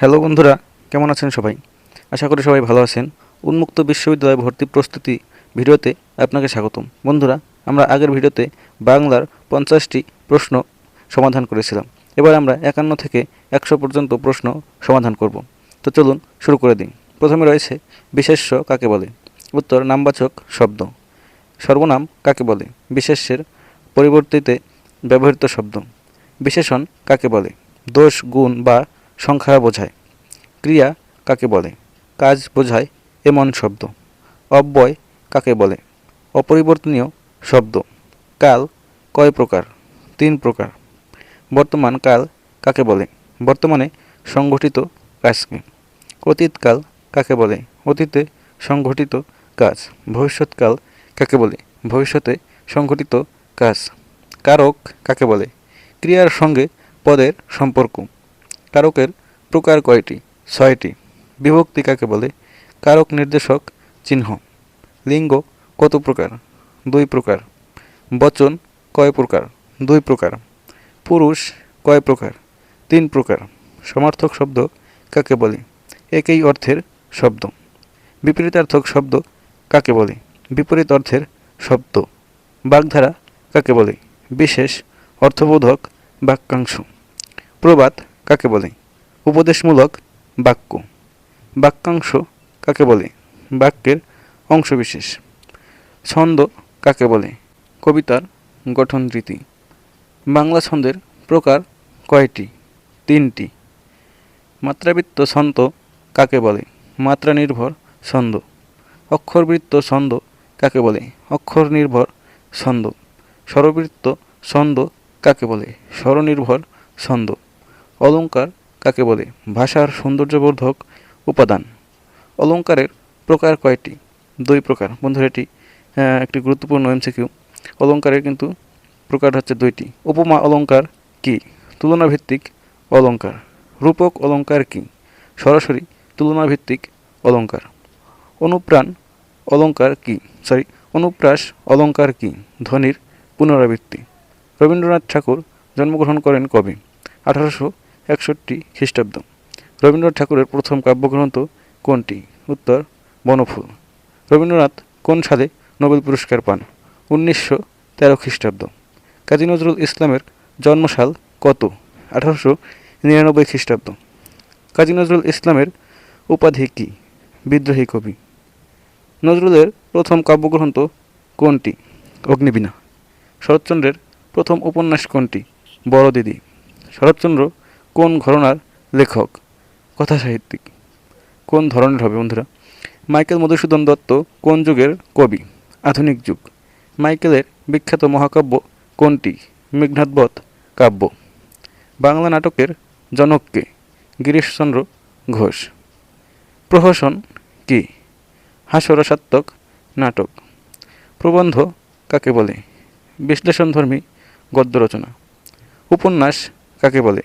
Hello বন্ধুরা, কেমন আছেন সবাই? আশা করি সবাই ভালো আছেন। উন্মুক্ত বিশ্ববিদ্যালয় ভর্তি প্রস্তুতি ভিডিওতে আপনাকে স্বাগতম। বন্ধুরা, আমরা আগের ভিডিওতে বাংলার পঞ্চাশটি প্রশ্ন সমাধান করেছিলাম। এবার আমরা একান্ন থেকে একশো পর্যন্ত প্রশ্ন সমাধান করব। তো চলুন শুরু করে দিন প্রথমে রয়েছে, বিশেষ্য কাকে বলে? উত্তর, নামবাচক শব্দ। সর্বনাম কাকে বলে? বিশেষ্যের পরিবর্তিতে ব্যবহৃত শব্দ। বিশেষণ কাকে বলে? দোষ, গুণ বা সংখ্যা বোঝায়। ক্রিয়া কাকে বলে? কাজ বোঝায় এমন শব্দ। অব্যয় কাকে বলে? অপরিবর্তনীয় শব্দ। কাল কয় প্রকার? তিন প্রকার। বর্তমান কাল কাকে বলে? বর্তমানে সংগঠিত কাজকে। অতীতকাল কাকে বলে? অতীতে সংঘটিত কাজ। ভবিষ্যৎকাল কাকে বলে? ভবিষ্যতে সংঘটিত কাজ। কারক কাকে বলে? ক্রিয়ার সঙ্গে পদের সম্পর্ক। কারকের প্রকার কয়টি? ছয়টি। বিভক্তি কাকে বলে? কারক নির্দেশক চিহ্ন। লিঙ্গ কত প্রকার? দুই প্রকার। বচন কয় প্রকার? দুই প্রকার। পুরুষ কয় প্রকার? তিন প্রকার। সমার্থক শব্দ কাকে বলে? একই অর্থের শব্দ। বিপরীতার্থক শব্দ কাকে বলে? বিপরীত অর্থের শব্দ। বাগধারা কাকে বলে? বিশেষ অর্থবোধক বাক্যাংশ। প্রবাদ কাকে বলে? উপদেশমূলক বাক্য। বাক্যাংশ কাকে বলে? বাক্যের অংশবিশেষ। ছন্দ কাকে বলে? কবিতার গঠন রীতি বাংলা ছন্দের প্রকার কয়টি? তিনটি। মাত্রাবৃত্ত ছন্দ কাকে বলে? মাত্রা নির্ভর ছন্দ। অক্ষরবৃত্ত ছন্দ কাকে বলে? অক্ষর নির্ভর ছন্দ। স্বরবৃত্ত ছন্দ কাকে বলে? স্বরনির্ভর ছন্দ। অলংকার কাকে বলে? ভাষার সৌন্দর্যবর্ধক উপাদান। অলঙ্কারের প্রকার কয়টি? দুই প্রকার। বন্ধুরা, এটি একটি গুরুত্বপূর্ণ এমসিকিউ অলঙ্কারের কিন্তু প্রকার হচ্ছে দুইটি। উপমা অলঙ্কার কি? তুলনাভিত্তিক অলঙ্কার রূপক অলঙ্কার কি? সরাসরি তুলনাভিত্তিক অলঙ্কার অনুপ্রাণ অলঙ্কার কি? সরি, অনুপ্রাস অলঙ্কার কি? ধ্বনির পুনরাবৃত্তি। রবীন্দ্রনাথ ঠাকুর জন্মগ্রহণ করেন কবে? আঠারোশো একষট্টি খ্রিস্টাব্দ। রবীন্দ্রনাথ ঠাকুরের প্রথম কাব্যগ্রন্থ কোনটি? উত্তর, বনফুল। রবীন্দ্রনাথ কোন সালে নোবেল পুরস্কার পান? উনিশশো তেরো খ্রিস্টাব্দ। কাজী নজরুল ইসলামের জন্মসাল কত? আঠারোশো নিরানব্বই খ্রিস্টাব্দ। কাজী নজরুল ইসলামের উপাধি কী? বিদ্রোহী কবি। নজরুলের প্রথম কাব্যগ্রন্থ কোনটি? অগ্নিবীণা। শরৎচন্দ্রের প্রথম উপন্যাস কোনটি? বড় দিদি শরৎচন্দ্র কোন ঘরনার লেখক? কথা সাহিত্যিক। কোন ধরনের হবে বন্ধুরা? মাইকেল মধুসূদন দত্ত কোন যুগের কবি? আধুনিক যুগ। মাইকেলের বিখ্যাত মহাকাব্য কোনটি? মেঘনাথবধ কাব্য। বাংলা নাটকের জনককে গিরিশচন্দ্র ঘোষ। প্রহসন কি? হাস্যরসাত্মক নাটক। প্রবন্ধ কাকে বলে? বিশ্লেষণধর্মী গদ্য রচনা। উপন্যাস কাকে বলে?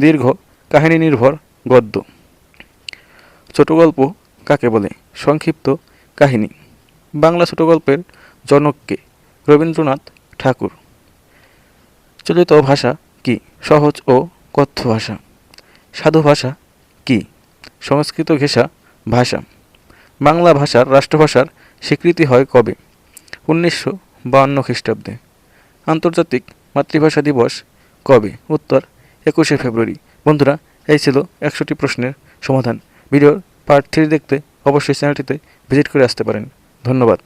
দীর্ঘ, কাহিনী নির্ভর, গদ্য। ছোট গল্প কাকে বলে? সংক্ষিপ্ত কাহিনী। বাংলা ছোট গল্পের জনককে রবীন্দ্রনাথ ঠাকুর। চলিত ভাষা কি? সহজ ও কথ্য ভাষা। সাধু ভাষা কি? সংস্কৃত ঘেঁষা ভাষা। বাংলা ভাষার রাষ্ট্রভাষার স্বীকৃতি হয় কবে? উনিশশো বাহান্ন খ্রিস্টাব্দে। আন্তর্জাতিক মাতৃভাষা দিবস কবে? উত্তর একুশে ফেব্রুয়ারি। বন্ধুরা, এই ছিল একশোটি প্রশ্নের সমাধান। ভিডিওর পার্ট থ্রি দেখতে অবশ্যই চ্যানেলটিতে ভিজিট করে আসতে পারেন। ধন্যবাদ।